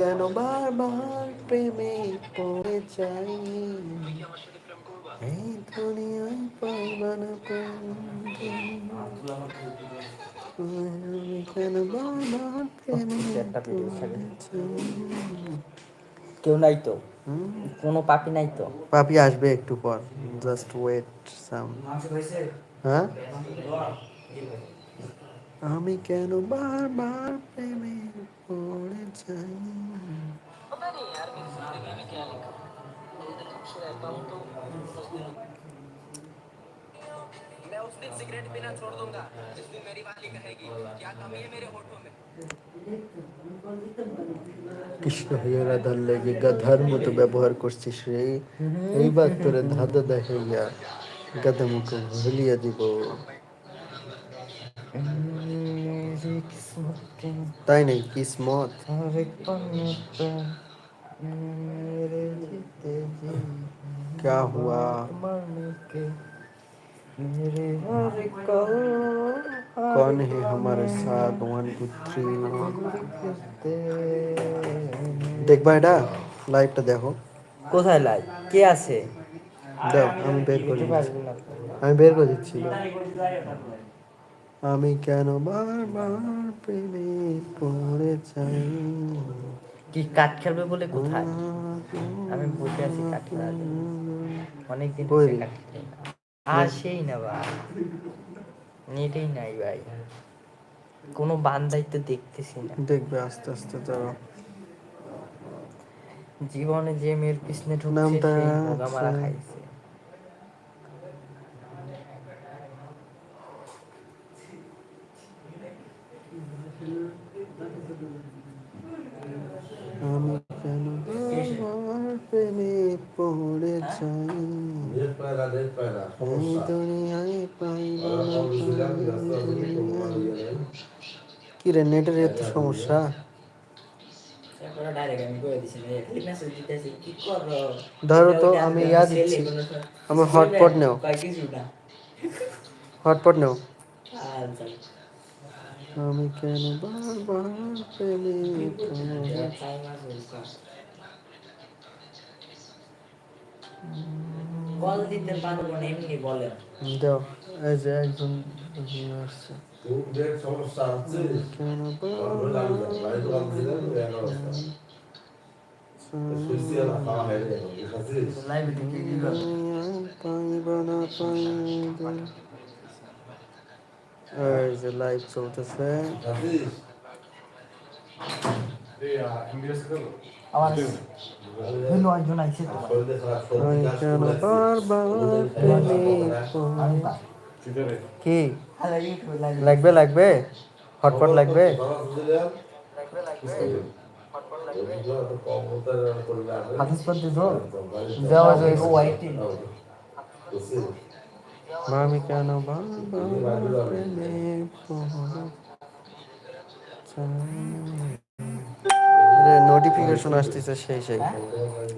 কেন বারবার প্রেমে পড়ে যাই এই দুনিয়ায় পাইবা না কেন বারবার প্রেমে? কেউ নাই তো? কোনো পাপি নাই তো পাপি আসবে একটু পর জাস্ট ওয়েট সাম হ্যাঁ আমি কেন বারবার প্রেমে পড়ে যাই मैं उस दिन सिगरेट पीना छोड़ दूंगा जिस दिन मेरी वाली कहेगी क्या कमी है मेरे होठों में কৃষ্ণ হইয়া রাধার লেগে গাধার মতো ব্যবহার করছিস রে এইবার তোরে ধাঁধা দেখাইয়া গাধা মুখে ভুলিয়া দিব मेरी किस्मत के তাই নেই কিসমত हर एक पन्ने पे मेरे जीते जी क्या हुआ? मरने के मेरे हर एक पल, हर कौन एक है हमारे पल साथ वन टू থ্রি किसते দেখবা এটা লাইভটা দেখো কোথায় লাই কে আছে দাও আমি বের করে ইউটিউবে দিচ্ছি আসবে না তো। আমি বের করে দিচ্ছি দাও। আমি কেন বারবার প্রেমে পড়ে যাই কি কাঠ খেলবে বলে কোথায় আমি বসে আছি কাঠ খেলার জন্য। অনেকদিন কই হয়েছে রে? কাঠ খেলি না আসেই না ভাই নেটেই নাই ভাই কোনো বান্দাই তো দেখতেছি না দেখবে আস্তে আস্তে যাও জীবনে যে মেয়ের পিছনে ঢুকছে সেই মারা। খাইছে আমি কেন বারবার প্রেমে পড়ে যাই নেট পায় না নেট পায় না এই সমস্যা দুনিয়ায় পাইব আর না আমি বুঝলাম যে রাস্তা আছে, পাইব কোনো না। মানে ইয়ে নেই। কি রে নেটের এত সমস্যা? ধরো তো আমি ইয়া দিচ্ছি। আমার হটপট নেও। হটপট নেও। আমি কেন বারবার প্রেমে কল দিতে পারব না এমনি বলেন দাও এই যে একজন আসছে। সমস্যা হচ্ছে। যে লাইভ চলতেছে। আমার হইল একজন আইছে কি লাগবে লাগবে হটপট লাগবে বাবা? আমি কেন প্রেমে নোটিফিকেশন আসতেছে সেই সেই।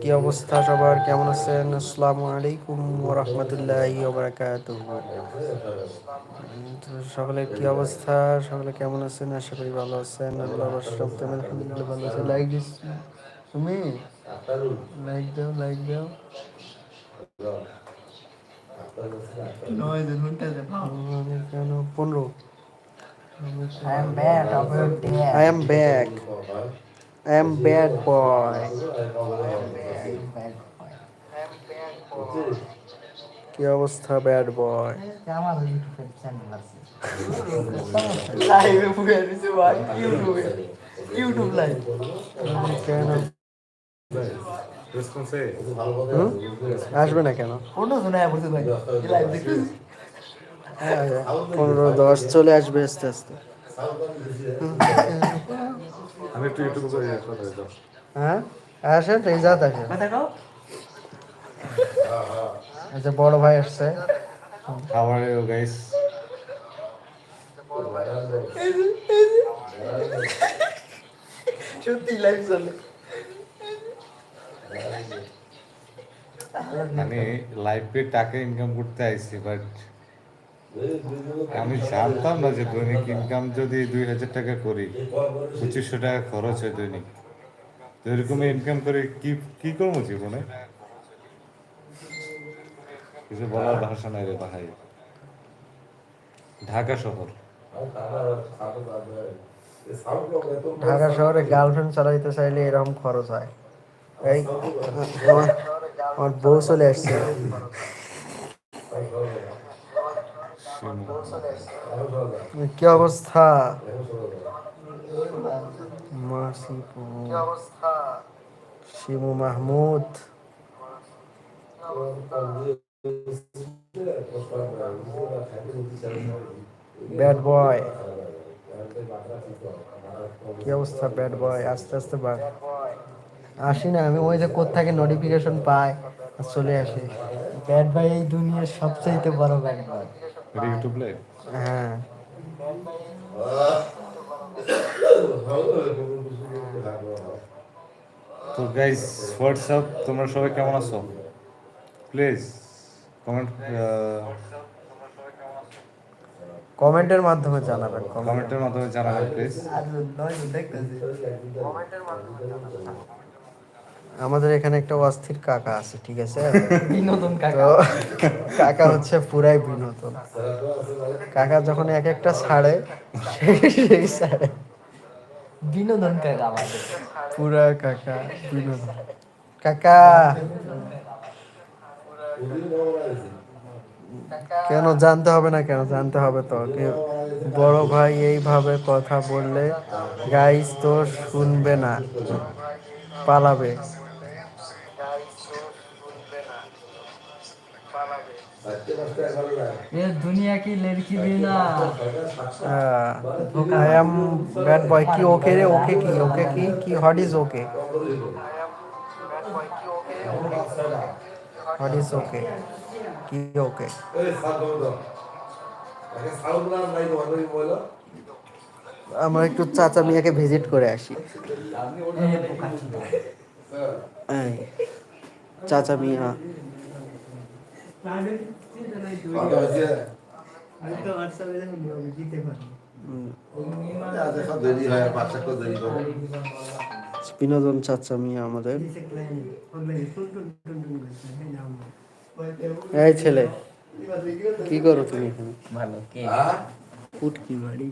কি অবস্থা সবার? কেমন আছেন? আসসালামু আলাইকুম ওয়া রাহমাতুল্লাহি ওয়া বারাকাতুহু তো সকলের কি অবস্থা? সকলে কেমন আছেন? আশা করি ভালো আছেন। আল্লাহ আলহামদুলিল্লাহ ভালো আছে। Like this. তুমি? লাইক দাও লাইক দাও। পনেরো। আই এম ব্যাক হয়। ব্যাড বয় বুঝছিস? কি অবস্থা ব্যাড বয় আমার ইউটিউব চ্যানেল আছে লাইভে পুরো দিছে ভাই ইউটিউবে ইউটিউব লাইভ কেন? আসবে না কেন? লাইভ দেখতেছি পনেরো দশ চলে আসবে আস্তে আস্তে। আমি একটু ইউটিউবে করে কথা হইতো হ্যাঁ? আসেন রেজাত আসেন কথা কও আচ্ছা বড় ভাই আসছে। হাউ আর ইউ গাইস সত্যি লাইভ চলে। আমি লাইফে টাকা ইনকাম করতে আইছি বাট আমি জানতাম না যে দৈনিক ইনকাম যদি দুই হাজার টাকা করি, পঁচিশশো টাকা খরচ হয় দৈনিক। তো এরকম ইনকাম করে কি কি করব জীবনে? কিছু বলার ভাষা নাই রে ভাই। ঢাকা শহর। ঢাকা শহরে গার্লফ্রেন্ড চালাইতে চাইলে এরকম খরচ হয়। এই, আমার বউ চলে আসছে। কি অবস্থা? শিমু মাহমুদ। ব্যাড বয় কি অবস্থা ব্যাড বয় আস্তে আস্তে বাড় আসি না, আমি ওই যে থেকে নোটিফিকেশন পাই, চলে আসি। ব্যাড বয় এই দুনিয়ার সবচাইতে বড় ব্যাড বয় এটা ইউটিউব লাইভ হ্যাঁ। তো গাইস হোয়াটসঅ্যাপ তোমরা সবাই কেমন আছো? প্লিজ কমেন্ট কমেন্টের মাধ্যমে জানাবেন কমেন্টের মাধ্যমে জানাবেন প্লিজ আমাদের এখানে একটা অস্থির কাকা আছে ঠিক আছে? বিনোদন কাকা। কাকা হচ্ছে পুরাই বিনোদন। কাকা যখন এক একটা ছাড়ে সেই- ছাড়ে। বিনোদন কাকা পুরা কাকা বিনোদন। কাকা! কেন জানতে হবে না কেন জানতে হবে তো বড় ভাই এইভাবে কথা বললে গাইস তো শুনবে না পালাবে। ये दुनिया की लड़की भी ना আই এম ব্যাড বয় কি ওকে রে ওকে কি ওকে কি কি what is okay what is okay কি ওকে আমরা একটু চাচা মিয়াকে ভিজিট করে আসি এই, চাচা মিয়া উম, বিনোদন চাচা মিয়া আমাদের। এই ছেলে কি করো তুমি ভালো কে? বাড়ি।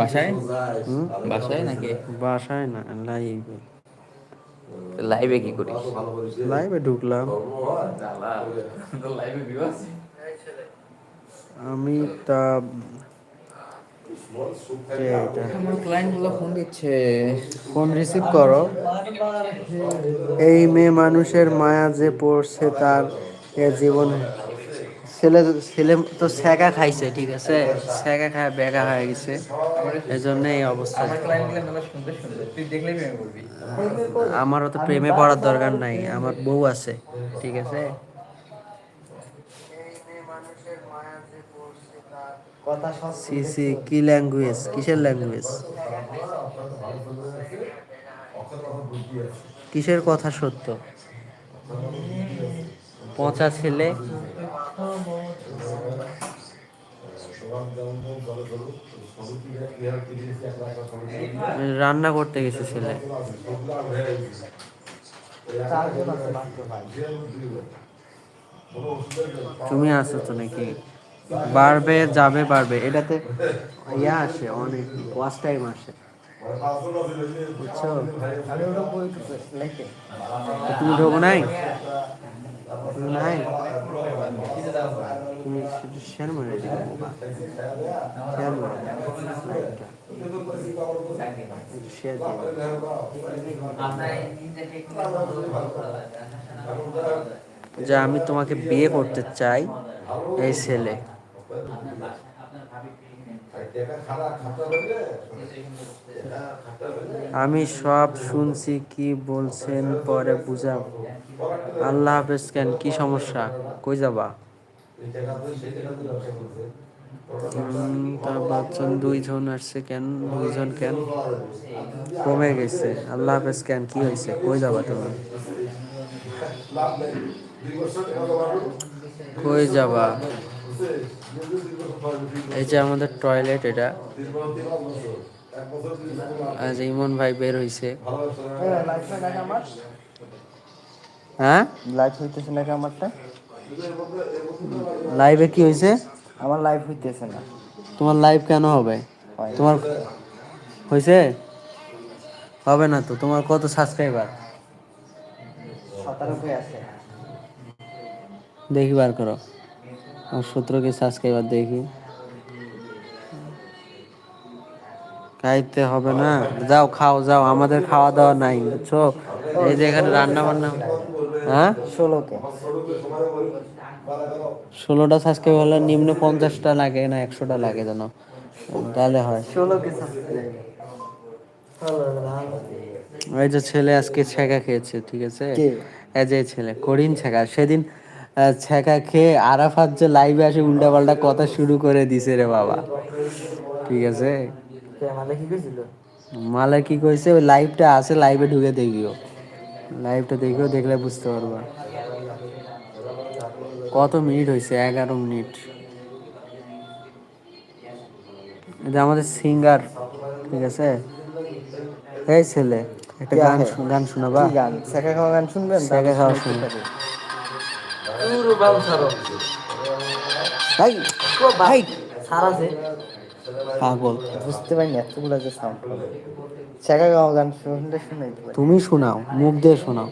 বাসায়? বাসায় নাকি? বাসায় না লাইভে লাইভে কি করিস? লাইভে ঢুকলাম। আমি তা ফোন দিচ্ছে। ফোন রিসিভ করো। এই মেয়ে মানুষের মায়া যে পড়ছে তার এ জীবনে ছেলে ছেলে তো ছ্যাঁকা খাইছে ঠিক আছে? ছ্যাঁকা খায় বেগা হয়ে গেছে। এই জন্য এই অবস্থা তুই দেখলেই বলবি। আমারও তো প্রেমে পড়ার দরকার নাই, আমার বউ আছে, ঠিক আছে? সি সি, কি ল্যাঙ্গুয়েজ কিসের ল্যাঙ্গুয়েজ কিসের কথা সত্য? পচা ছেলে? রান্না করতে গেছে ছেলে। তুমি আছো তো নাকি? বাড়বে যাবে বাড়বে। এটাতে ইয়া আসে অনেক ওয়াচ টাইম আসে। বুঝছ? তুমি ঢোকো নাই? নাই তুমি একটু শেয়ার মেরে দিবে শেয়ার মেরে শেয়ার যে আমি তোমাকে বিয়ে করতে চাই এই ছেলে। আমি সব শুনছি, কি বলছেন পরে বুঝাব আল্লাহ হাফেজ কেন? কি সমস্যা? কই যাবা? তার বাচ্চন দুইজন আসছে কেন? দুইজন কেন? কমে গেছে। আল্লাহ হাফেজ কেন? কি হয়েছে? কই যাবা তুমি? কই যাবা? এই যে আমাদের টয়লেট এটা। আজ ইমন ভাই বের হইছে। হ্যাঁ? লাইভ হইতেছে নাকি আমারটা? লাইভে কি হয়েছে আমার লাইভ হইতেছে না। তোমার লাইভ কেন হবে? তোমার হয়েছে হবে না তো তোমার কত সাবস্ক্রাইবার আছে। দেখি বার করো। সতেরো কে সাবস্ক্রাইবার দেখি। খাইতে হবে না। যাও খাও যাও আমাদের খাওয়া দাওয়া নাই বুঝছ? এই যে এখানে রান্না বান্না হ্যাঁ? ষোলো কে ষোলোটা সাবস্ক্রাইব হলে নিম্ন পঞ্চাশটা লাগে না একশোটা লাগে যেন। তাহলে হয়। ষোলো কে ওই যে ছেলে আজকে ছেঁকা খেয়েছে ঠিক আছে? এই যে ছেলে করিন ছেঁকা সেদিন ছেঁকা খেয়ে আরাফাত যে লাইভে আসে উল্টা পাল্টা কথা শুরু করে দিছে রে বাবা। ঠিক আছে? আমাদের কি কইছিল? মালে কি কইছে ওই লাইভটা আছে লাইভে ঢুকে দেখিও। লাইভটা দেখিও দেখলে বুঝতে পারবা। কত মিনিট হয়েছে এগারো মিনিট। এটা আমাদের সিঙ্গার ঠিক আছে? এই ছেলে একটা গান গান শোনাবা। গান? সেকা খাওয়া গান শুনবেন? সেকা খাওয়া শুনবেন। ভাই ভাই সারা পাগল। বুঝতে পারিনি এতগুলো যে সাউন্ড হবে সেকা গান শুনতে পারি। তুমি শোনাও মুখ দিয়ে শোনাও।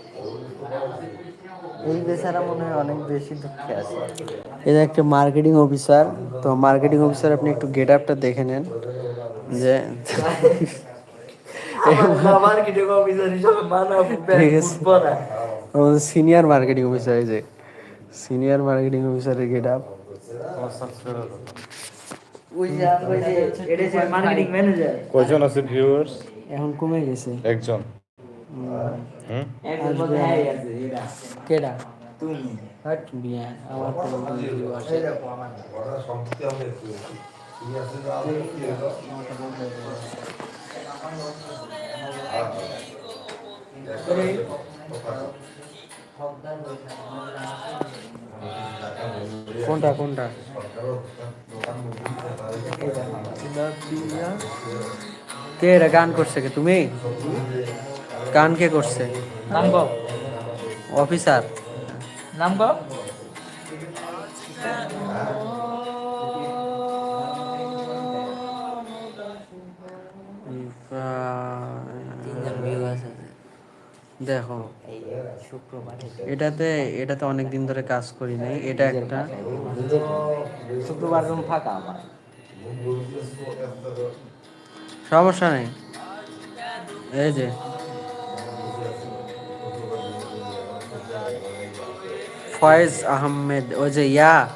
এই বেচারা মনে হয় অনেক বেশি দুঃখে আছে। এটা একটা মার্কেটিং অফিসার তো মার্কেটিং অফিসার আপনি একটু গেট আপটা দেখে নেন যে মার্কেটিং অফিসার হিসেবে মানা আমাদের সিনিয়র মার্কেটিং অফিসার এই যে সিনিয়র মার্কেটিং অফিসারের গেট আপ কয়জন আছে ভিউয়ার্স এখন কমে গেছে। একজন। হয়ে কেডা? তুমি। হাট বিয়া আমার? কোনটা কোনটা? কে এটা গান করছে কে? তুমি? গান কে করছে? নাম কও অফিসার নাম দেখো। এটাতে এটাতে অনেক দিন ধরে কাজ করি নাই এটা একটা। শুক্রবার রুম ফাঁকা আমার। সমস্যা নেই। এই যে। ফয়েজ আহমেদ ওই যে ইয়া।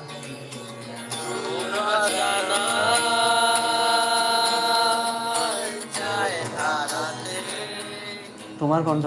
তোমার কণ্ঠ?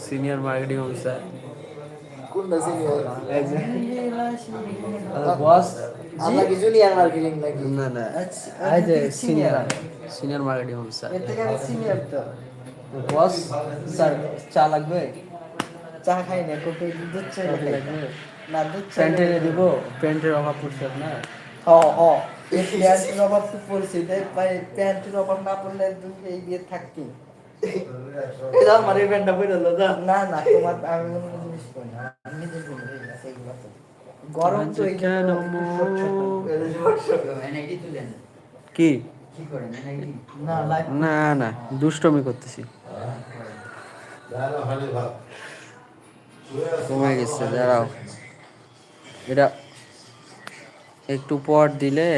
সিনিয়র মার্কেটিং অফিসার কোনটা সিনিয়র বস আমরা কি জুনিয়র মার্কেটিং নাকি না না এই যে সিনিয়র সিনিয়র মার্কেটিং অফিসার এর থেকে সিনিয়র তো বস স্যার চা লাগবে চা খাই না কফি দুধ চা। লাগবে না দুধ চা প্যান্টে দিব প্যান্টের অভাব পড়ছে হ হ এই প্যান্টের অভাব তো পড়ছে তাই ভাই প্যান্টের অভাব না পড়লে এই দিয়ে থাকতি না না তোমার আমি অন্য জিনিস করি না আমি সেইগুলো। গরম তো কি? দুষ্টমি করতেছি। কমে গেছে দাঁড়াও। এটা একটু পর দিলে।